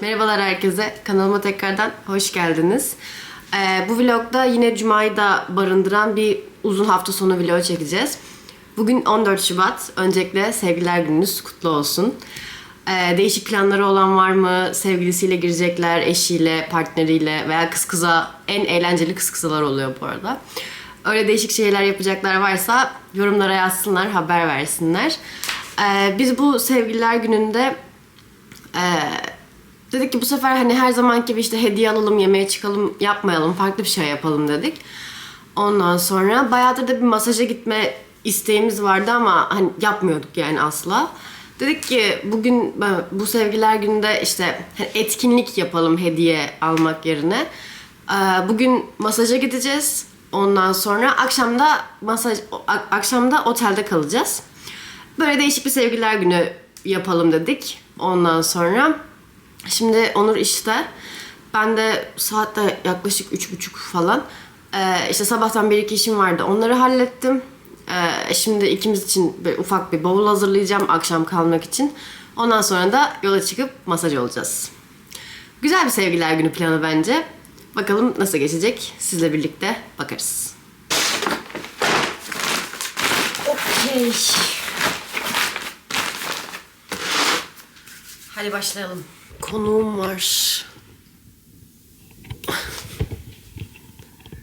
Merhabalar herkese. Kanalıma tekrardan hoş geldiniz. Ee, bu vlogda yine Cuma'yı da barındıran bir uzun hafta sonu vlog çekeceğiz. Bugün 14 Şubat. Öncelikle sevgililer gününüz kutlu olsun. Ee, değişik planları olan var mı? Sevgilisiyle girecekler, eşiyle, partneriyle veya kız kıza en eğlenceli kız kızalar oluyor bu arada. Öyle değişik şeyler yapacaklar varsa yorumlara yazsınlar, haber versinler. Ee, biz bu sevgililer gününde ee, dedik ki bu sefer hani her zamanki gibi işte hediye alalım, yemeğe çıkalım, yapmayalım, farklı bir şey yapalım dedik. Ondan sonra bayağıdır da bir masaja gitme isteğimiz vardı ama hani yapmıyorduk yani asla. Dedik ki bugün ben- bu sevgiler gününde işte etkinlik yapalım hediye almak yerine. Ee, Bugün masaja gideceğiz. Ondan sonra akşamda masaj akşamda otelde kalacağız. Böyle değişik bir sevgililer günü yapalım dedik. Ondan sonra şimdi Onur işte. Ben de saatte yaklaşık üç buçuk falan. Ee, işte sabahtan bir iki işim vardı. Onları hallettim. Ee, şimdi ikimiz için böyle ufak bir bavul hazırlayacağım akşam kalmak için. Ondan sonra da yola çıkıp masaj olacağız. Güzel bir sevgililer günü planı bence. Bakalım nasıl geçecek. Sizle birlikte bakarız. Okey. Hadi başlayalım. Konuğum var.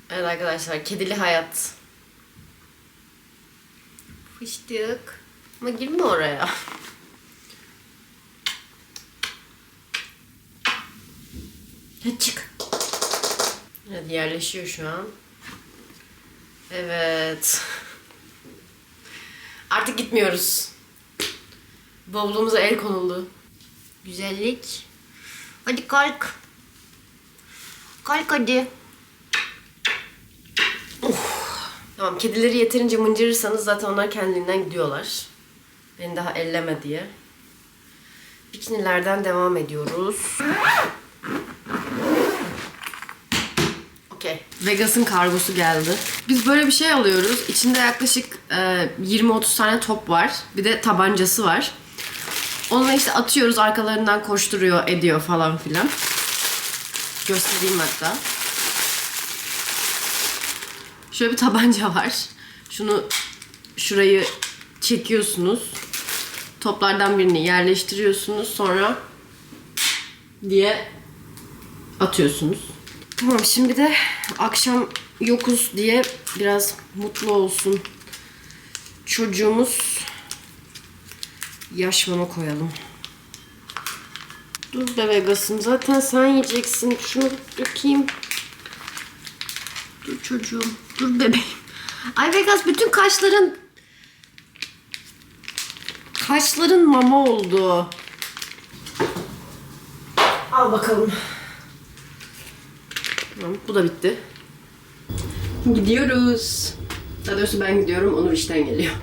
Evet arkadaşlar, kedili hayat. Fıştık. Ama girme oraya. Hadi çık. Evet yerleşiyor şu an. Evet. Artık gitmiyoruz. Bavulumuza el konuldu. Güzellik. Hadi kalk. Kalk hadi. Of. Tamam kedileri yeterince mıncırırsanız zaten onlar kendiliğinden gidiyorlar. Beni daha elleme diye. Bikinilerden devam ediyoruz. Okey. Vegas'ın kargosu geldi. Biz böyle bir şey alıyoruz. İçinde yaklaşık e, 20-30 tane top var. Bir de tabancası var. Onunla işte atıyoruz arkalarından koşturuyor ediyor falan filan. Göstereyim hatta. Şöyle bir tabanca var. Şunu şurayı çekiyorsunuz. Toplardan birini yerleştiriyorsunuz. Sonra diye atıyorsunuz. Tamam şimdi de akşam yokuz diye biraz mutlu olsun. Çocuğumuz yaş mama koyalım. Dur be Vegas'ım zaten sen yiyeceksin. Şunu dökeyim. Dur çocuğum. Dur bebeğim. Ay Vegas bütün kaşların kaşların mama oldu. Al bakalım. Tamam, bu da bitti. Gidiyoruz. Daha doğrusu ben gidiyorum, Onur işten geliyor.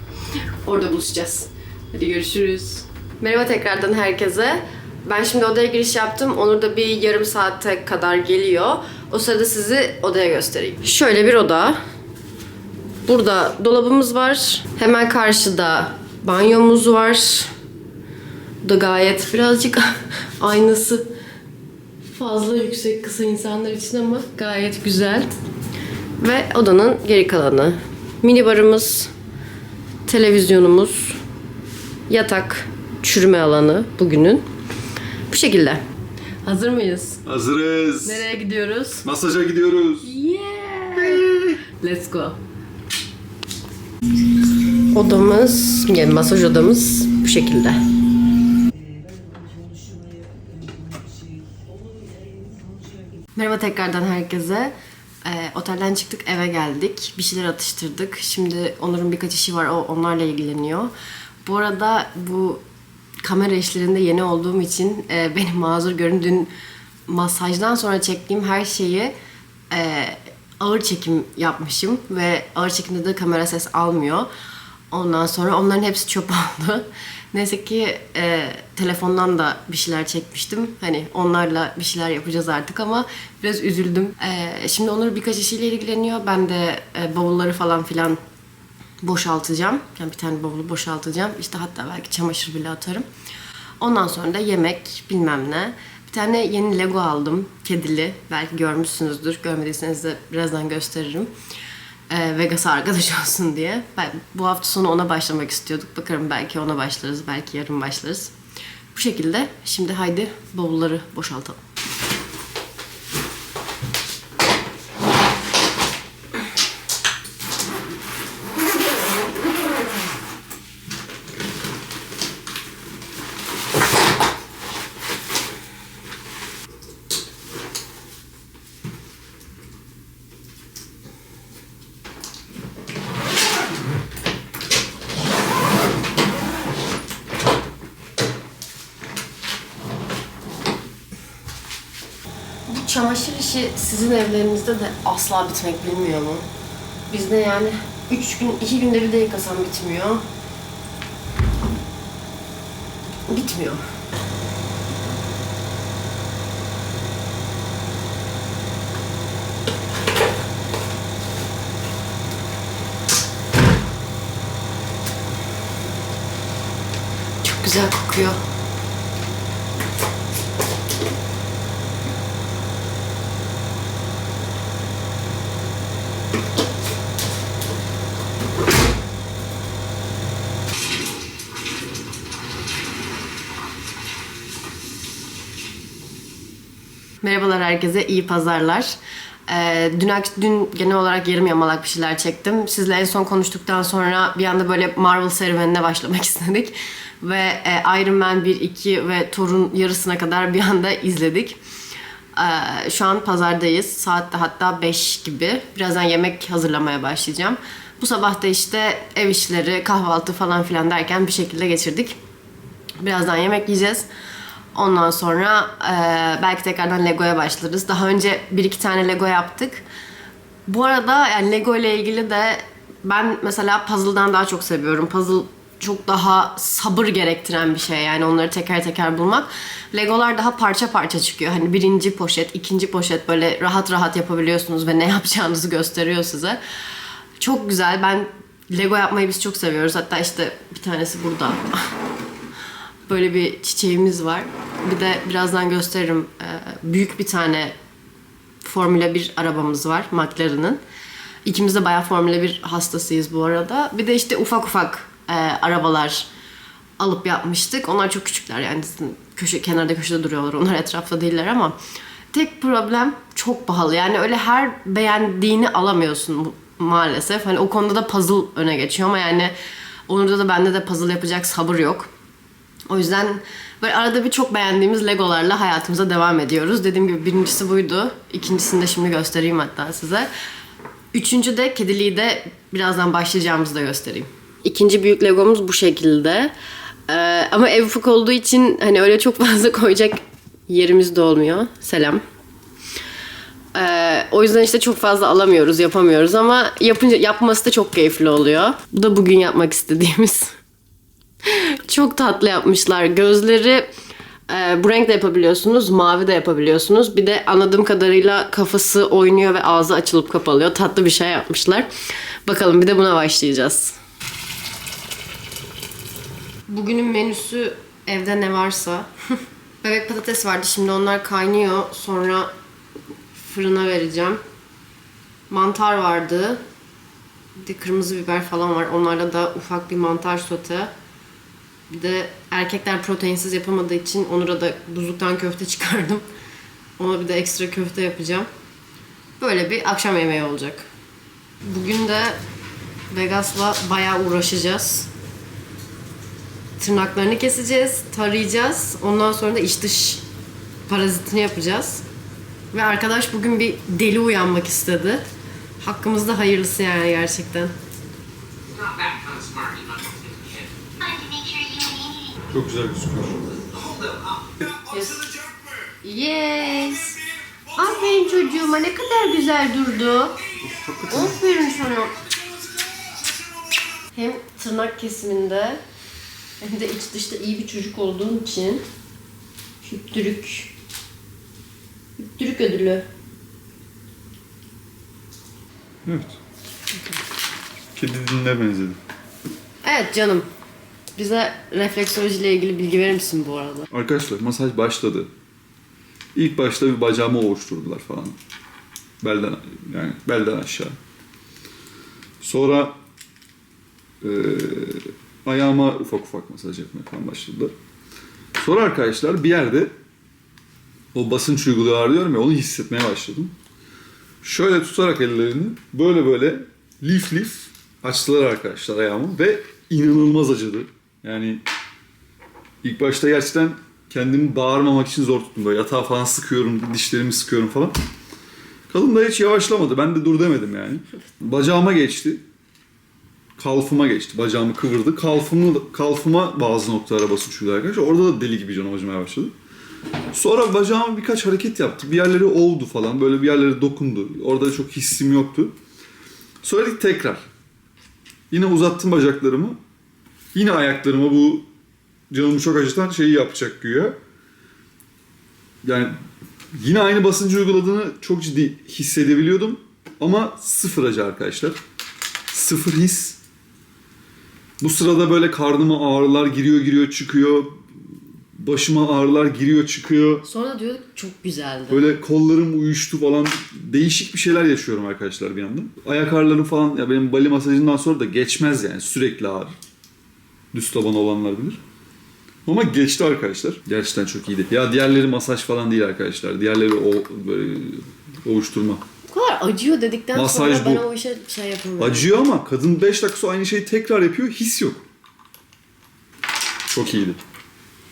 Orada buluşacağız. Hadi görüşürüz. Merhaba tekrardan herkese. Ben şimdi odaya giriş yaptım. Onur da bir yarım saate kadar geliyor. O sırada sizi odaya göstereyim. Şöyle bir oda. Burada dolabımız var. Hemen karşıda banyomuz var. Bu da gayet birazcık aynası fazla yüksek kısa insanlar için ama gayet güzel. Ve odanın geri kalanı. Mini barımız, televizyonumuz, yatak, çürüme alanı bugünün. Bu şekilde. Hazır mıyız? Hazırız. Nereye gidiyoruz? Masaja gidiyoruz. Yeah! Let's go. Odamız, yani masaj odamız bu şekilde. Merhaba tekrardan herkese. Ee, otelden çıktık eve geldik. Bir şeyler atıştırdık. Şimdi Onur'un birkaç işi var. O onlarla ilgileniyor. Bu arada bu kamera işlerinde yeni olduğum için e, beni mazur görün. Dün masajdan sonra çektiğim her şeyi e, ağır çekim yapmışım ve ağır çekimde de kamera ses almıyor. Ondan sonra onların hepsi çöp oldu. Neyse ki e, telefondan da bir şeyler çekmiştim. Hani onlarla bir şeyler yapacağız artık ama biraz üzüldüm. E, şimdi Onur birkaç işiyle ilgileniyor. Ben de e, bavulları falan filan boşaltacağım. Yani bir tane bavulu boşaltacağım. İşte hatta belki çamaşır bile atarım. Ondan sonra da yemek bilmem ne. Bir tane yeni Lego aldım. Kedili. Belki görmüşsünüzdür. Görmediyseniz de birazdan gösteririm. Ee, Vegas'a arkadaş olsun diye. Ben bu hafta sonu ona başlamak istiyorduk. Bakalım belki ona başlarız. Belki yarın başlarız. Bu şekilde. Şimdi haydi bavulları boşaltalım. Çamaşır işi sizin evlerinizde de asla bitmek bilmiyor mu? Bizde yani üç gün, iki günde bir de yıkasam bitmiyor. Bitmiyor. Çok güzel kokuyor. Merhabalar herkese, iyi pazarlar. Ee, dün, dün genel olarak yarım yamalak bir şeyler çektim. Sizle en son konuştuktan sonra bir anda böyle Marvel serüvenine başlamak istedik. Ve e, Iron Man 1, 2 ve Thor'un yarısına kadar bir anda izledik. Ee, şu an pazardayız. Saat de hatta 5 gibi. Birazdan yemek hazırlamaya başlayacağım. Bu sabah da işte ev işleri, kahvaltı falan filan derken bir şekilde geçirdik. Birazdan yemek yiyeceğiz. Ondan sonra e, belki tekrardan Lego'ya başlarız. Daha önce bir iki tane Lego yaptık. Bu arada yani Lego ile ilgili de ben mesela puzzle'dan daha çok seviyorum. Puzzle çok daha sabır gerektiren bir şey yani onları teker teker bulmak. Legolar daha parça parça çıkıyor. Hani birinci poşet, ikinci poşet böyle rahat rahat yapabiliyorsunuz ve ne yapacağınızı gösteriyor size. Çok güzel. Ben Lego yapmayı biz çok seviyoruz. Hatta işte bir tanesi burada. Böyle bir çiçeğimiz var. Bir de birazdan gösteririm. Ee, büyük bir tane Formula 1 arabamız var McLaren'ın. İkimiz de bayağı Formula 1 hastasıyız bu arada. Bir de işte ufak ufak e, arabalar alıp yapmıştık. Onlar çok küçükler yani köşe kenarda köşede duruyorlar. Onlar etrafta değiller ama tek problem çok pahalı. Yani öyle her beğendiğini alamıyorsun maalesef. Hani o konuda da puzzle öne geçiyor ama yani Onur'da da bende de puzzle yapacak sabır yok. O yüzden böyle arada bir çok beğendiğimiz Legolarla hayatımıza devam ediyoruz. Dediğim gibi birincisi buydu. İkincisini de şimdi göstereyim hatta size. Üçüncü de kediliği de birazdan başlayacağımızda göstereyim. İkinci büyük Legomuz bu şekilde. Ee, ama ev ufak olduğu için hani öyle çok fazla koyacak yerimiz de olmuyor. Selam. Ee, o yüzden işte çok fazla alamıyoruz, yapamıyoruz ama yapınca yapması da çok keyifli oluyor. Bu da bugün yapmak istediğimiz. Çok tatlı yapmışlar. Gözleri e, bu renkte yapabiliyorsunuz, mavi de yapabiliyorsunuz. Bir de anladığım kadarıyla kafası oynuyor ve ağzı açılıp kapalıyor. Tatlı bir şey yapmışlar. Bakalım bir de buna başlayacağız. Bugünün menüsü evde ne varsa. Bebek patates vardı. Şimdi onlar kaynıyor. Sonra fırına vereceğim. Mantar vardı. Bir de kırmızı biber falan var. Onlarla da ufak bir mantar sote. Bir de erkekler proteinsiz yapamadığı için Onur'a da buzluktan köfte çıkardım. Ona bir de ekstra köfte yapacağım. Böyle bir akşam yemeği olacak. Bugün de Vegas'la bayağı uğraşacağız. Tırnaklarını keseceğiz, tarayacağız. Ondan sonra da iç dış parazitini yapacağız. Ve arkadaş bugün bir deli uyanmak istedi. Hakkımızda hayırlısı yani gerçekten. Çok güzel gözüküyor. Yes. Yes. Aferin çocuğuma ne kadar güzel durdu. Aferin sana. Hem tırnak kesiminde hem de iç dışta iyi bir çocuk olduğun için hüptürük. Hüptürük ödülü. Evet. Kedi dinle benzedi. Evet canım. Bize refleksoloji ile ilgili bilgi verir misin bu arada? Arkadaşlar masaj başladı. İlk başta bir bacağımı ovuşturdular falan. Belden yani belden aşağı. Sonra eee, ayağıma ufak ufak masaj yapmaya falan başladılar. Sonra arkadaşlar bir yerde o basınç uyguluyorlar diyorum ya onu hissetmeye başladım. Şöyle tutarak ellerini böyle böyle lif lif açtılar arkadaşlar ayağımı ve inanılmaz acıdı. Yani İlk başta gerçekten kendimi bağırmamak için zor tuttum. Böyle yatağa falan sıkıyorum, dişlerimi sıkıyorum falan. Kadın da hiç yavaşlamadı. Ben de dur demedim yani. Bacağıma geçti. Kalfıma geçti. Bacağımı kıvırdı. Kalfımı, kalfıma bazı noktalara basınç uyguladı arkadaşlar. Orada da deli gibi canım acımaya başladı. Sonra bacağıma birkaç hareket yaptı. Bir yerleri oldu falan. Böyle bir yerlere dokundu. Orada çok hissim yoktu. Sonra tekrar. Yine uzattım bacaklarımı. Yine ayaklarıma bu canımı çok acıtan şeyi yapacak güya. Yani yine aynı basıncı uyguladığını çok ciddi hissedebiliyordum. Ama sıfır acı arkadaşlar. Sıfır his. Bu sırada böyle karnıma ağrılar giriyor giriyor çıkıyor. Başıma ağrılar giriyor çıkıyor. Sonra diyorduk çok güzeldi. Böyle kollarım uyuştu falan. Değişik bir şeyler yaşıyorum arkadaşlar bir yandan. Ayak ağrılarım falan ya benim bali masajından sonra da geçmez yani sürekli ağrı. Düz taban olanlar bilir. Ama geçti arkadaşlar. Gerçekten çok iyiydi. Ya diğerleri masaj falan değil arkadaşlar. Diğerleri o böyle ovuşturma. Bu kadar acıyor dedikten Masaj sonra ben bu. o işe şey yapamıyorum. Acıyor ama kadın 5 dakika sonra aynı şeyi tekrar yapıyor. His yok. Çok iyiydi.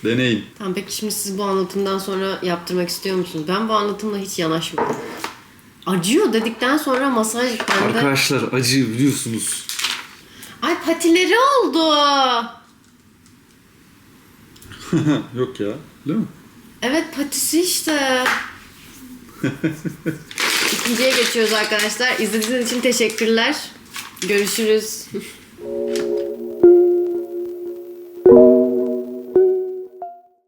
Deneyin. Tamam peki şimdi siz bu anlatımdan sonra yaptırmak istiyor musunuz? Ben bu anlatımla hiç yanaşmıyorum. Acıyor dedikten sonra masaj bende... Arkadaşlar acı biliyorsunuz. Ay patileri oldu. yok ya. Değil mi? Evet patisi işte. İkinciye geçiyoruz arkadaşlar. İzlediğiniz için teşekkürler. Görüşürüz.